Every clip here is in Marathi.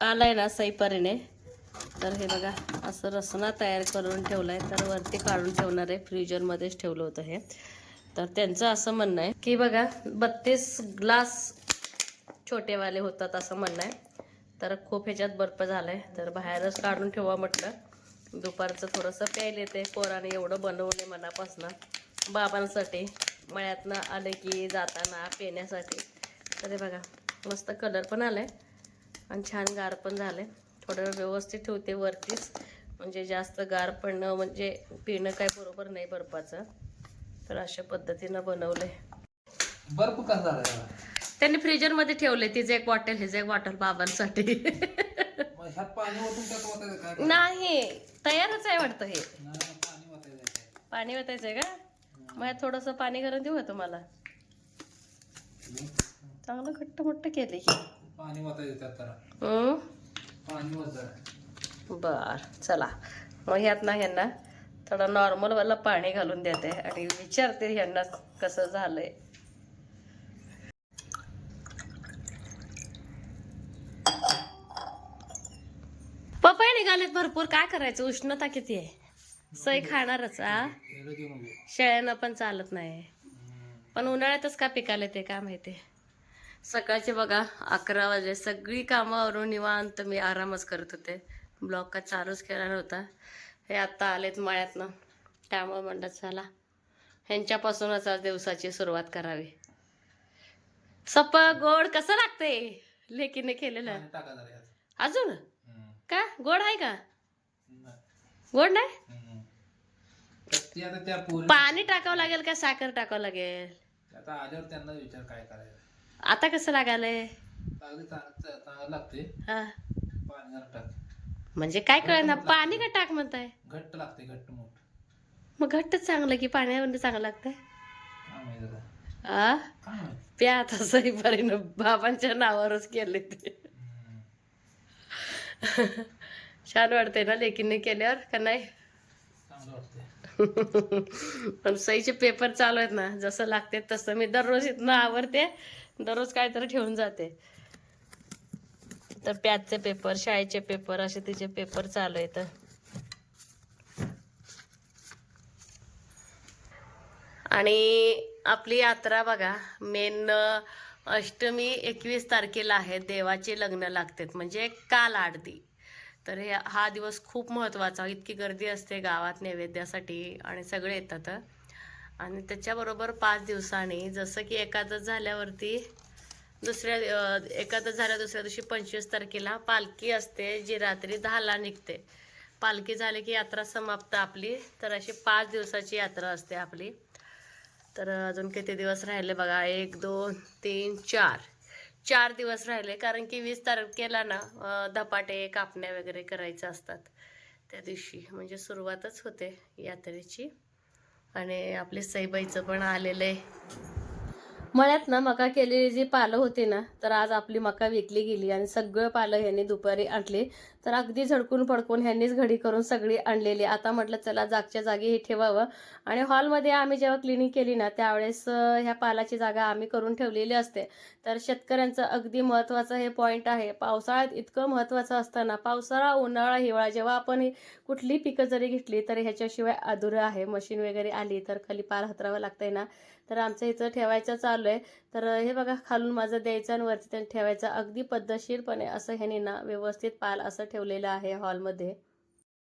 आलाय ना सईपरीने. तर हे बघा असं रसना तयार करून ठेवलाय. तर वरती काढून ठेवणार आहे. फ्रीजरमध्येच ठेवलं होतं हे. तर त्यांचं असं म्हणणं आहे की बघा बत्तीस ग्लास छोटेवाले होतात असं म्हणणं आहे. तर खूप ह्याच्यात बर्फ झालाय. तर बाहेरच काढून ठेवा म्हटलं. दुपारचं थोडंसं प्यायला येते पोराने एवढं बनवले मनापासनं. बाबांसाठी. मळ्यातनं आले की जाताना पिण्यासाठी. तर हे बघा मस्त कलर पण आला आहे आणि छान गार पण झाले थोडं व्यवस्थित ठेवते वरतीच. म्हणजे जास्त गार पडणं म्हणजे पिणं काय बरोबर नाही बर्फाचं. तर अशा पद्धतीनं बनवले बर्फ कसा झाला त्यांनी फ्रीजरमध्ये ठेवले तिचं एक बॉटल हिचं एक बॉटल बाबांसाठी. नाही. तयारच आहे वाटतं हे. पाणी ओतायचंय का? मग थोडंसं पाणी करून देऊ तुम्हाला? चांगलं घट्ट मोठं केले पाणी बर चला. मग ह्यात ना ह्यांना थोडं नॉर्मलवाला पाणी घालून देते आणि विचारते ह्यांना कसं झालंय. पपई निघालेत भरपूर. काय करायचं? उष्णता किती आहे? सई खाणारच आ? शेळ्यांना पण चालत नाही. पण उन्हाळ्यातच का पिकाले ते काय माहिती? सकाळचे बघा अकरा वाजले. सगळी कामावरून निवांत मी आरामच करत होते. ब्लॉग का चालूच केला नव्हता. हे आत्ता आलेत मळ्यातनं. त्यामुळे म्हणलं चला. ह्यांच्यापासूनच आज दिवसाची सुरुवात करावी. सप गोड कसं लागते लेकीने केलेलं. अजून. का? गोड आहे का. गोड नाही? पाणी टाकावं लागेल का साखर टाकावं लागेल? आता आल्यावर त्यांना विचार काय करायचं. आता कसं लागते. हा. टाक. म्हणजे काय कळना पाणी का टाक म्हणताय? घट्ट लागते घट्ट मोठ. मग घट्टच चांगलं की पाण्यामध्ये चांगलं लागतंय? आ? प्या आता सईपरीनं बाबांच्या नावावरच केले ते. छान वाटते ना लेकीने केल्यावर का नाही? पण सईचे पेपर चालू आहेत ना जसं लागते तसं मी दररोज इथनं आवरते. दररोज काय तर ठेवून जाते. तर प्याजचे पेपर शाळेचे पेपर असे तिचे पेपर चालू आहेत. आणि आपली यात्रा बघा मेन अष्टमी एकवीस तारखेला आहे. देवाचे लग्न लागतात. म्हणजे काल आडती तर हे हा दिवस खूप महत्त्वाचा इतकी गर्दी असते गावात नैवेद्यासाठी आणि सगळे येतात. आणि त्याच्याबरोबर पाच दिवसांनी जसं की एकादश झाल्यावरती दुसऱ्या एकादश झाल्या दुसऱ्या दिवशी पंचवीस तारखेला पालखी असते जी रात्री दहाला निघते. पालखी झाली की यात्रा समाप्त आपली तर अशी पाच दिवसाची यात्रा असते आपली. तर अजून किती दिवस राहिले बघा? एक दोन तीन चार. चार दिवस राहिले कारण की वीस तारखेला ना धपाटे कापण्या वगैरे करायचं असतात. त्या दिवशी म्हणजे सुरुवातच होते यात्रेची. आणि आपले सईबाईचं पण आलेलं आहे. मळ्यात ना मका केलेली जी पालं होती ना तर आज आपली मका विकली गेली आणि सगळं पालं ह्यांनी दुपारी आणली. तर अगदी झडकून पडकून ह्यांनीच घडी करून सगळी आणलेली. आता म्हटलं चला जागच्या जागी हे ठेवावं. आणि हॉलमध्ये आम्ही जेव्हा क्लिनिंग केली ना त्यावेळेस ह्या पालाची जागा आम्ही करून ठेवलेली असते. तर शेतकऱ्यांचं अगदी महत्त्वाचं हे पॉईंट आहे. पावसाळ्यात इतकं महत्त्वाचं असताना पावसाळा उन्हाळा हिवाळा जेव्हा आपण कुठली पिकं जरी घेतली तर ह्याच्याशिवाय अधुरं आहे. मशीन वगैरे आली तर खाली पाल हातरावं लागतंय ना. तर आमचं इथं ठेवायचं चालू आहे तर हे बघा खालून माझं द्यायचं आणि वरती त्यांनी ठेवायचं. अगदी पद्धतशीरपणे असं ह्यानी ना व्यवस्थित पाल असं ठेवलेलं आहे हॉलमध्ये.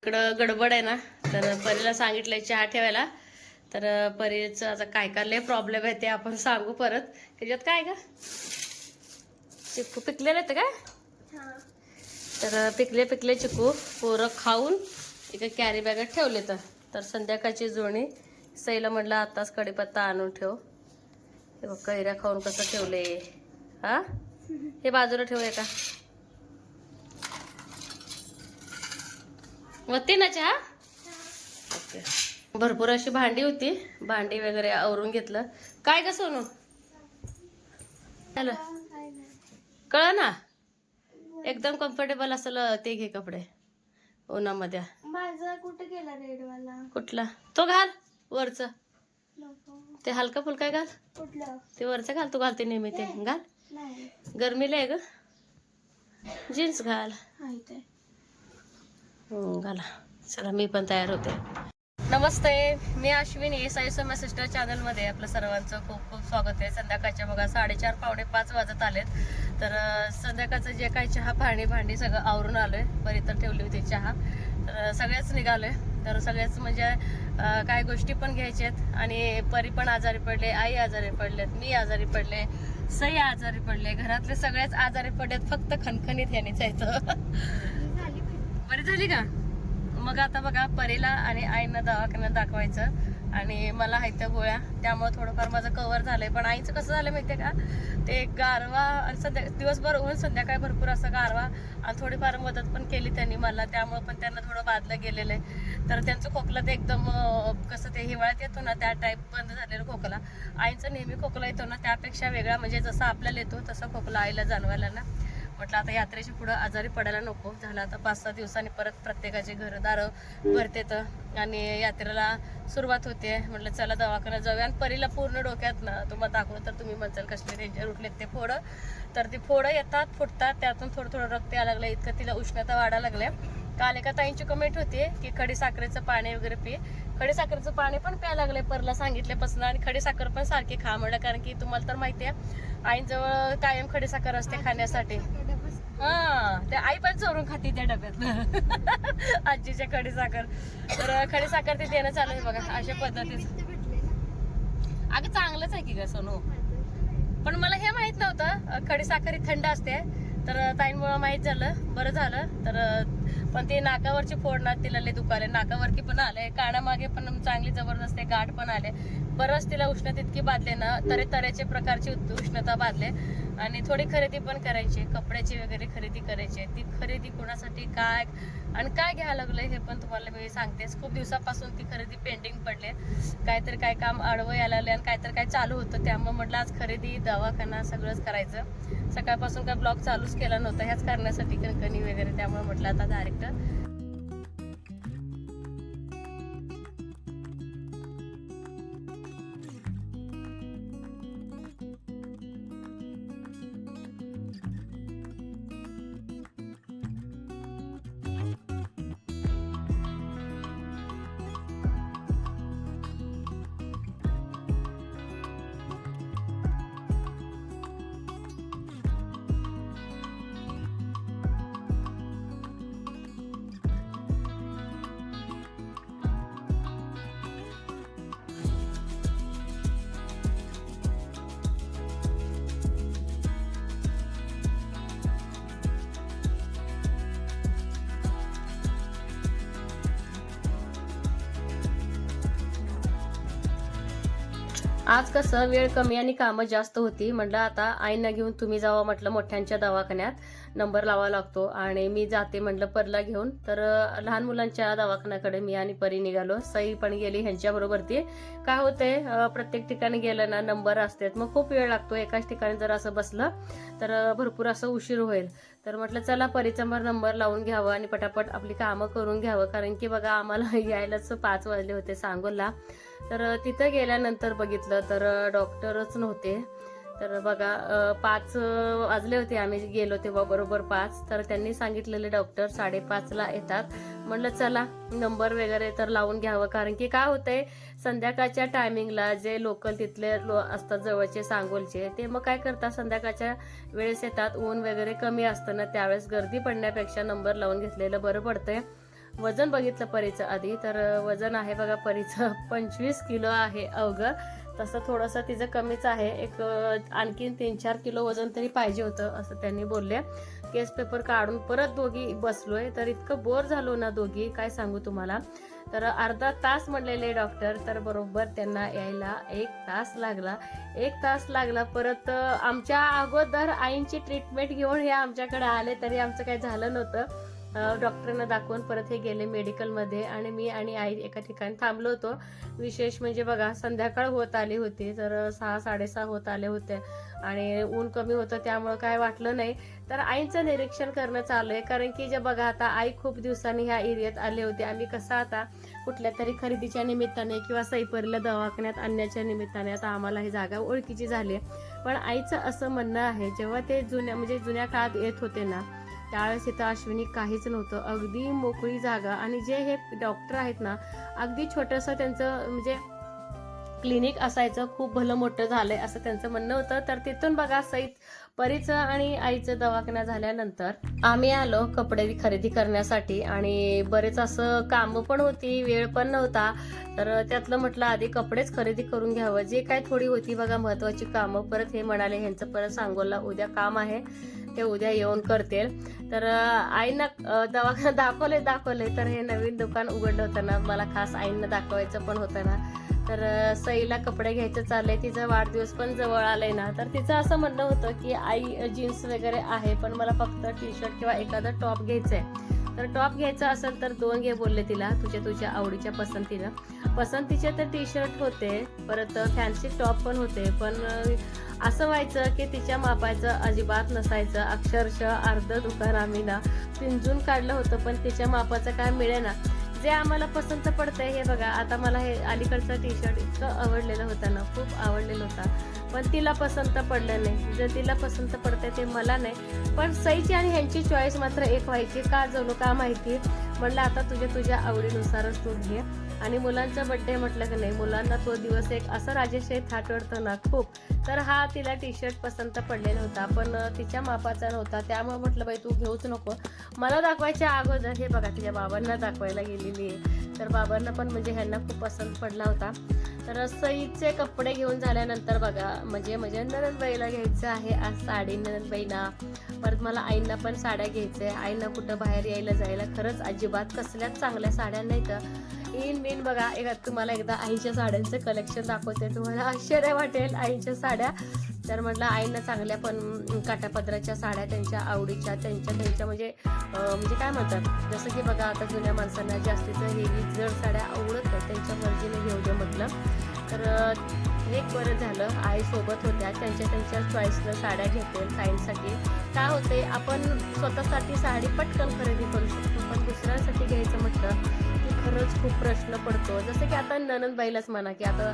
इकडं गडबड आहे ना तर परीला सांगितलंय चहा ठेवायला. तर परीचं आता काय काय लय प्रॉब्लेम आहे ते आपण सांगू परत. त्याच्यात काय का चिक्कू पिकलेले आहेत का तर पिकले पिकले चिकू पोरं खाऊन एका कॅरी बॅगात ठेवले तर तर संध्याकाळची जोणी सईला म्हटलं आताच कढीपत्ता आणून ठेव. हे बघ कैऱ्या खाऊन कसं ठेवले. हा? हे बाजूला ठेवूया का? होती ना चहा? ओके. भरपूर अशी भांडी होती. भांडी वगैरे आवरून घेतलं. काय ग सोनू? झालं कळ ना एकदम कम्फर्टेबल असलं ते घे कपडे. उन्हामध्ये. माझा कुठे गेला रेडवाला? कुठला? तो घाल. वरच. ते हलका फुलका घाल. ते वरचं घाल तू घालते नेहमी ते. घाल. गरमीला आहे ग. जीन्स घाल. हा घाला. चला मी पण तयार होते. नमस्ते मी अश्विनी साई सोम्या सिस्टर चॅनलमध्ये आपलं सर्वांचं खूप खूप स्वागत आहे. संध्याकाळच्या बघा साडेचार पावणे पाच वाजत आलेत. तर संध्याकाळचं जे काही चहा पाणी भांडी सगळं आवरून आलोय. बरी तर ठेवली होती चहा. तर सगळेच निघालोय. तर सगळेच म्हणजे काही गोष्टी पण घ्यायच्यात. आणि परी पण आजारी पडले आई आजारी पडलेत मी आजारी पडले सई आजारी पडले. घरातले सगळेच आजारी पडलेत फक्त खणखणीत याने जायचं. झाली बरी झाली का? मग आता बघा परीला आणि आईंना दवाखान्यात दाखवायचं. आणि मला आहेत त्या गोळ्या. त्यामुळे थोडंफार माझं कव्हर झालंय. पण आईचं कसं झालं माहितीये का? ते गारवा आणि संध्या दिवसभर ऊन संध्याकाळी भरपूर असं गारवा आणि थोडीफार मदत पण केली त्यांनी मला. त्यामुळे पण त्यांना थोडं बादलं गेलेलं आहे. तर त्यांचं खोकला ते एकदम कसं ते हिवाळ्यात येतो ना त्या टाईप बंद झालेलं खोकला. आईचं नेहमी खोकला येतो ना त्यापेक्षा वेगळा. म्हणजे जसं आपल्याला येतो तसा खोकला आईला जाणवायला ना. म्हटलं आता यात्रेच्या पुढं आजारी पडायला नको झालं आता पाच सहा दिवसांनी परत प्रत्येकाचे घरदार भरतेत आणि यात्रेला सुरुवात होते. म्हटलं चला दवाखान्यात जाऊया. आणि परीला पूर्ण डोक्यात ना तुम्हाला दाखवलं तर तुम्ही म्हणसाल कसले डेंजर उठलेत ते फोडं. तर ती फोडं येतात फुटतात त्यातून थोडं थोडं रक्त यायला लागलं. इतकं तिला उष्णता वाढायला लागल्या काल एका ताईंची कमेंट होती की खडी साखरेचं पाणी वगैरे पी. खडी साखरेचं पाणी पण प्यायला लागले परला सांगितल्यापासून. आणि खडी साखर पण सारखी खा म्हणलं कारण की तुम्हाला तर माहिती आहे आईंजवळ कायम खडी साखर असते खाण्यासाठी. ते आई पण चोरून खाती त्या डब्यात. आजीच्या खडी साखर. तर खडी साखर ते देणं चालू आहे बघा अशा पद्धतीचं. अगं चांगलंच आहे की ग सोनू. पण मला हे माहीत नव्हतं खडी साखर ही थंड असते. तर ताईंमुळं माहीत झालं बरं झालं. तर पण ते नाकावरची फोडणार तिला लय दुखाले नाकावरती पण आले कानामागे पण चांगली जबरदस्त गाठ पण आले बरंच तिला उष्णता इतकी बाधले ना तरे तऱ्याचे प्रकारची उष्णता बाधले आणि थोडी खरेदी पण करायची कपड्याची वगैरे खरेदी करायची आहे. ती खरेदी कोणासाठी काय आणि काय घ्यायला लागलंय हे पण तुम्हाला मी सांगतेस. खूप दिवसापासून ती खरेदी पेंडिंग पडले काहीतरी काय काम आडवं यायला लागले आणि काहीतरी काय चालू होतं. त्यामुळे म्हटलं आज खरेदी दवाखाना सगळंच करायचं. सकाळपासून काय ब्लॉग चालूच केला नव्हता. ह्याच करण्यासाठी कणकणी वगैरे. त्यामुळे म्हटलं आता डायरेक्ट आज कसं वेळ कमी आणि कामं जास्त होती म्हटलं आता आईना घेऊन तुम्ही जावा म्हटलं मोठ्यांच्या दवाखान्यात. नंबर लावा लागतो आणि मी जाते म्हटलं परला घेऊन. तर लहान मुलांच्या दवाखान्याकडे मी आणि परी निघालो. सई पण गेली ह्यांच्याबरोबर ती. काय होते प्रत्येक ठिकाणी गेलं ना नंबर असतात. मग खूप वेळ लागतो. एकाच ठिकाणी जर असं बसलं तर भरपूर असं उशीर होईल. तर म्हटलं चला परीचा नंबर लावून घ्यावं आणि पटापट आपली कामं करून घ्यावं. कारण की बघा आम्हाला यायलाच पाच वाजले होते सांगोला. तर तिथं गेल्यानंतर बघितलं तर डॉक्टरच नव्हते. तर बघा पाच वाजले होते आम्ही गेलो तेव्हा बरोबर पाच. तर त्यांनी सांगितलेले डॉक्टर साडेपाचला येतात. म्हटलं चला नंबर वगैरे तर लावून घ्यावं. कारण की काय होतंय संध्याकाळच्या टायमिंगला जे लोकल तिथले लो असतात जवळचे सांगोलचे ते मग काय करतात संध्याकाळच्या वेळेस येतात. ऊन वगैरे कमी असतं ना त्यावेळेस गर्दी पडण्यापेक्षा नंबर लावून घेतलेलं बरं पडतंय. वजन बघितलं परीचं आधी तर वजन आहे बघा परीचं पंचवीस किलो आहे अवघं. तसं थोडंसं तिचं कमीच आहे. एक आणखीन तीन चार किलो वजन तरी पाहिजे होतं असं त्यांनी बोलले. केस पेपर काढून परत दोघी बसलोय. तर इतकं बोर झालो ना दोघी काय सांगू तुम्हाला? तर अर्धा तास म्हणलेले डॉक्टर तर बरोबर त्यांना यायला एक तास लागला. एक तास लागला परत आमच्या अगोदर आईंची ट्रीटमेंट घेऊन हे आमच्याकडे आले तरी आमचं काही झालं नव्हतं. डॉक्टरांना दाखवून परत हे गेले मेडिकलमध्ये आणि मी आणि आई एका ठिकाणी थांबलो होतो. विशेष म्हणजे बघा संध्याकाळ होत आली होती. तर सहा साडेसहा होत आले होते आणि ऊन कमी होतं त्यामुळं काय वाटलं नाही. तर आईचं निरीक्षण करणं चालू आहे. कारण की जे बघा आता आई खूप दिवसांनी ह्या एरियात आले होते. आम्ही कसं आता कुठल्या तरी खरेदीच्या निमित्ताने किंवा सैपरीला दवाखान्यात आणण्याच्या निमित्ताने आता आम्हाला ही जागा ओळखीची झाली आहे. पण आईचं असं म्हणणं आहे जेव्हा ते जुन्या म्हणजे जुन्या काळात येत होते ना त्यावेळेस इथं अश्विनी काहीच नव्हतं. अगदी मोकळी जागा आणि जे हे डॉक्टर आहेत ना अगदी छोटंसं त्यांचं म्हणजे क्लिनिक असायचं खूप भलं मोठं झालंय असं त्यांचं म्हणणं होतं. तर तिथून बघा सईत परीचं आणि आईचं दवाखाना झाल्यानंतर आम्ही आलो कपडे खरेदी करण्यासाठी आणि बरेच असं कामं पण होती वेळ पण नव्हता. तर त्यातलं म्हटलं आधी कपडेच खरेदी करून घ्यावं. जे काय थोडी होती बघा महत्वाची कामं परत हे म्हणाले ह्यांचं परत सांगोला उद्या काम आहे. ते उद्या येऊन करतील. तर आईनं दवाखाना दाखवले दाखवले तर हे नवीन दुकान उघडलं होतं ना मला खास आईनं दाखवायचं पण होतं ना. तर सईला कपडे घ्यायचं चाललंय तिचा वाढदिवस पण जवळ आले ना. तर तिचं असं म्हणणं होतं की आई जीन्स वगैरे आहे पण मला फक्त टी शर्ट किंवा एखादा टॉप घ्यायचा आहे तर टॉप घ्यायचा असेल तर दोन घे बोलले तिला तुझ्या तुझ्या आवडीच्या पसंतीनं. पसंतीचे तर टी शर्ट होते परत फॅन्सी टॉप पण होते पण असं व्हायचं की तिच्या मापाचं अजिबात नसायचं. अक्षरशः अर्ध दुकान आम्ही ना पिंजून काढलं होतं पण तिच्या मापाचं काय मिळेना. जे आम्हाला पसंत पडतंय हे बघा. आता मला हे अलीकडचं टी शर्ट इतकं आवडलेलं होतं ना खूप आवडलेलं होता. पण तिला पसंत पडलं नाही. जर तिला पसंत पडते ते मला नाही. पण सईची आणि ह्यांची चॉईस मात्र एक व्हायची. का जणू का माहिती? म्हणलं आता तुझ्या तुझ्या आवडीनुसारच तू घे. आणि मुलांचा बड्डे म्हटलं की नाही मुलांना तो दिवस एक असं राजेशाही थाटवडतो ना खूप. तर हा तिला टी शर्ट पसंत पडलेला होता. पण तिच्या मापाचा नव्हता. त्यामुळे म्हटलं बाई तू घेऊच नको. मला दाखवायच्या अगोदर हे बघा तिच्या बाबांना दाखवायला गेलेली आहे. तर बाबांना पण म्हणजे ह्यांना खूप पसंत पडला होता. तर सईचे कपडे घेऊन झाल्यानंतर बघा म्हणजे म्हणजे ननदबाईला घ्यायचं आहे आज साडी ननदबाईना. परत मला आईंना पण साड्या घ्यायच्या आहे आईंना कुठं बाहेर यायला जायला खरंच अजिबात कसल्याच चांगल्या साड्या नाही तर इन बिन बघा एक तुम्हाला एकदा आईच्या साड्यांचं कलेक्शन दाखवते. तुम्हाला आश्चर्य वाटेल आईच्या साड्या. तर म्हटलं आईंना चांगल्या पण काटापदराच्या साड्या त्यांच्या आवडीच्या त्यांच्या त्यांच्या म्हणजे म्हणजे काय म्हणतात जसं की बघा आता जुन्या माणसांना जास्तीचं हेवी जड साड्या आवडत नाही त्यांच्या मर्जीने घेऊ दे म्हटलं. तर एक बरं झालं आई सोबत होत्या त्यांच्या त्यांच्या चॉईसनं साड्या घेते साईंसाठी. काय होते आपण स्वतःसाठी साडी पटकन खरेदी करू शकतो पण दुसऱ्यांसाठी घ्यायचं म्हटलं खरंच खूप प्रश्न पडतो. जसं की आता ननंदबाईलाच म्हणा की आता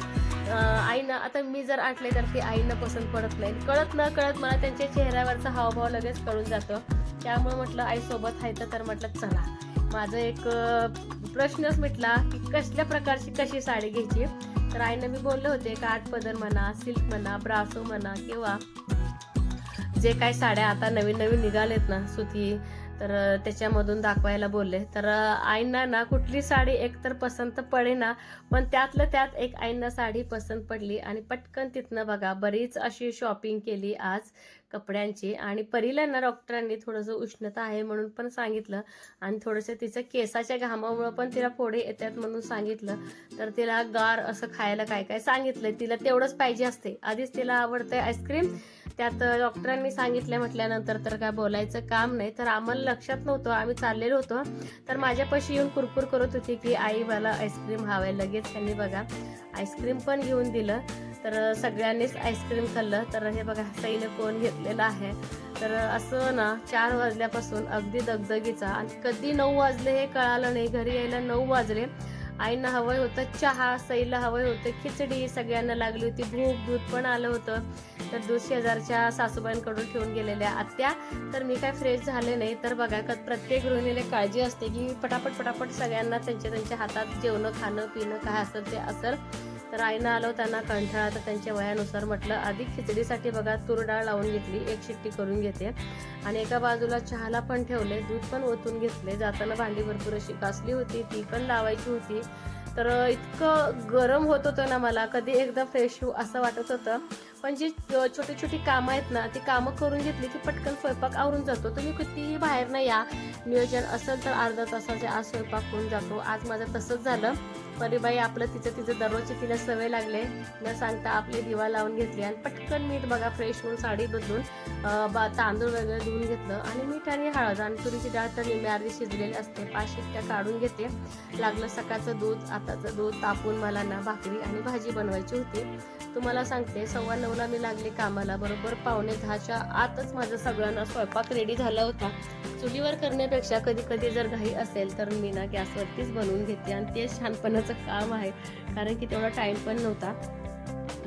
आईनं आता मी जर आटले तर ती आईनं पसंत पडत नाही. कळत न कळत मला त्यांच्या चेहऱ्यावरचा हावभाव लगेच कळून जातो. त्यामुळे म्हटलं आईसोबत आहे तर म्हटलं चला. माझं एक प्रश्नच मिटला की कसल्या प्रकारची कशी साडी घ्यायची? तर आईनं मी बोलले होते का आठ पदर म्हणा सिल्क म्हणा ब्रासो म्हणा किंवा जे काय साड्या आता नवीन नवीन निघालेत ना सुती तर त्याच्यामधून दाखवायला बोलले. तर आईंना ना कुठली साडी एकतर पसंत पडे ना पण त्यातलं त्यात एक आईंना साडी पसंत पडली आणि पटकन तिथनं बघा बरीच अशी शॉपिंग केली आज कपड्यांची. आणि परीला ना डॉक्टरांनी थोडंसं उष्णता आहे म्हणून पण सांगितलं आणि थोडंसं तिचं केसाच्या घामामुळं पण तिला फोडे येतात म्हणून सांगितलं. तर तिला गार असं खायला काय काय सांगितलं तिला तेवढंच पाहिजे असते. आधीच तिला आवडतंय आईस्क्रीम त्यात डॉक्टरांनी सांगितलं म्हटल्यानंतर तर काय बोलायचं काम नाही. तर आम्हाला लक्षात नव्हतं. आम्ही चाललेलो होतो. तर माझ्यापाशी येऊन कुरकुर करत होती की आई मला आईस्क्रीम हवंय. लगेच त्यांनी बघा आईस्क्रीम पण घेऊन दिलं. तर सगळ्यांनीच आईस्क्रीम खाल्लं. तर हे बघा सईने कोण घेतलेलं आहे. तर असं ना चार वाजल्यापासून अगदी दगदगीचा. आणि कधी नऊ वाजले हे कळालं नाही. घरी यायला नऊ वाजले. आईंना हवंय होतं चहा सईला हवंय होतं खिचडी सगळ्यांना लागली होती भूक दूध पण आलं होतं. तर दूध शेजारच्या सासूबाईंकडून ठेवून गेलेल्या आत्या तर मी काय फ्रेश झाले नाही. तर बघा का प्रत्येक गृहिणीला काळजी असते की पटापट पटापट सगळ्यांना त्यांच्या त्यांच्या हातात जेवणं खाणं पिणं काय असतं ते असं तर आईनं आलो त्यांना कंठाळा तर त्यांच्या वयानुसार म्हटलं आधी खिचडीसाठी बघा तूर डाळ लावून घेतली एक शिट्टी करून घेते. आणि एका बाजूला चहाला पण ठेवले दूध पण ओतून घेतले. जाताना भांडी भरपूर अशी कासली होती ती पण लावायची होती. तर इतकं गरम होत होतं ना मला कधी एकदा फ्रेश होऊ असं वाटत होतं. पण जी छोटी छोटी कामं आहेत ना ती कामं करून घेतली की पटकन स्वयंपाक आवरून जातो. तुम्ही कितीही बाहेर नाही या. नियोजन असेल तर अर्धा तासाचे आज स्वयंपाक होऊन जातो. आज माझं तसंच झालं. परीबाई आपलं तिचं तिचं दररोजची तिला सवय लागले. न सांगता आपली दिवा लावून घेतली आणि पटकन मीठ बघा फ्रेश होऊन साडी बदलून बा तांदूळ वगैरे धुवून घेतलं. आणि मीठ आणि हळद आणि तुरीची डाळ तर निम्या अर्धी शिजलेली असते. पाच शिट्ट्या काढून घेते. लागलं सकाळचं दूध आताचं दूध तापून मला ना भाकरी आणि भाजी बनवायची होती. तुम्हाला सांगते सव्वा नऊला मी लागले कामाला बरोबर पावणे दहाच्या आतच माझं सगळ्यांना स्वयंपाक रेडी झाला होता. चुलीवर करण्यापेक्षा कधी कधी जर घाई असेल तर मी ना गॅसवरतीच बनवून घेते आणि ते छानपणाचं काम आहे. कारण की तेवढा टाइम पण नव्हता.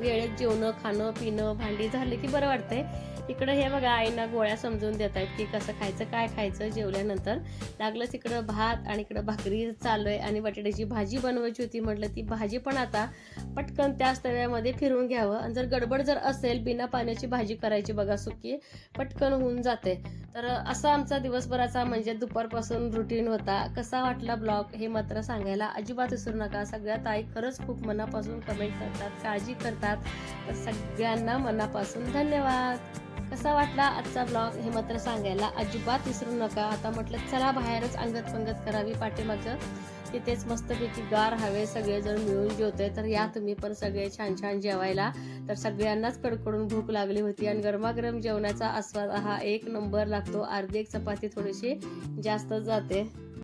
वेळेत जेवणं खाणं पिणं भांडी झाली की बरं वाटतंय. इकडं हे बघा आईना गोळ्या समजून देत आहेत की कसं खायचं काय खायचं जेवल्यानंतर. लागलंच इकडं भात आणि इकडं भाकरी चालू आहे आणि बटाट्याची भाजी बनवायची होती म्हटलं ती भाजी पण आता पटकन त्याच तव्यामध्ये फिरून घ्यावं. आणि जर गडबड जर असेल बिना पाण्याची भाजी करायची बघा सुकी पटकन होऊन जाते. तर असा आमचा दिवसभराचा म्हणजे दुपारपासून रुटीन होता. कसा वाटला ब्लॉग हे मात्र सांगायला अजिबात विसरू नका. सगळ्या ताई खरंच खूप मनापासून कमेंट करतात काळजी करतात. तर सगळ्यांना मनापासून धन्यवाद. कसा वाटला आजचा ब्लॉग हे मात्र सांगायला अजिबात विसरू नका. आता म्हटलं चला बाहेरच अंगत पंगत करावी पाठीमागं. तिथेच मस्तपैकी गार हवे सगळेजण मिळून जेवतोय. तर या तुम्ही पण सगळे छान छान जेवायला. तर सगळ्यांनाच कडकडून भूक लागली होती आणि गरमागरम जेवणाचा आस्वाद हा एक नंबर लागतो. अर्धी एक चपाती थोडीशी जास्त जाते.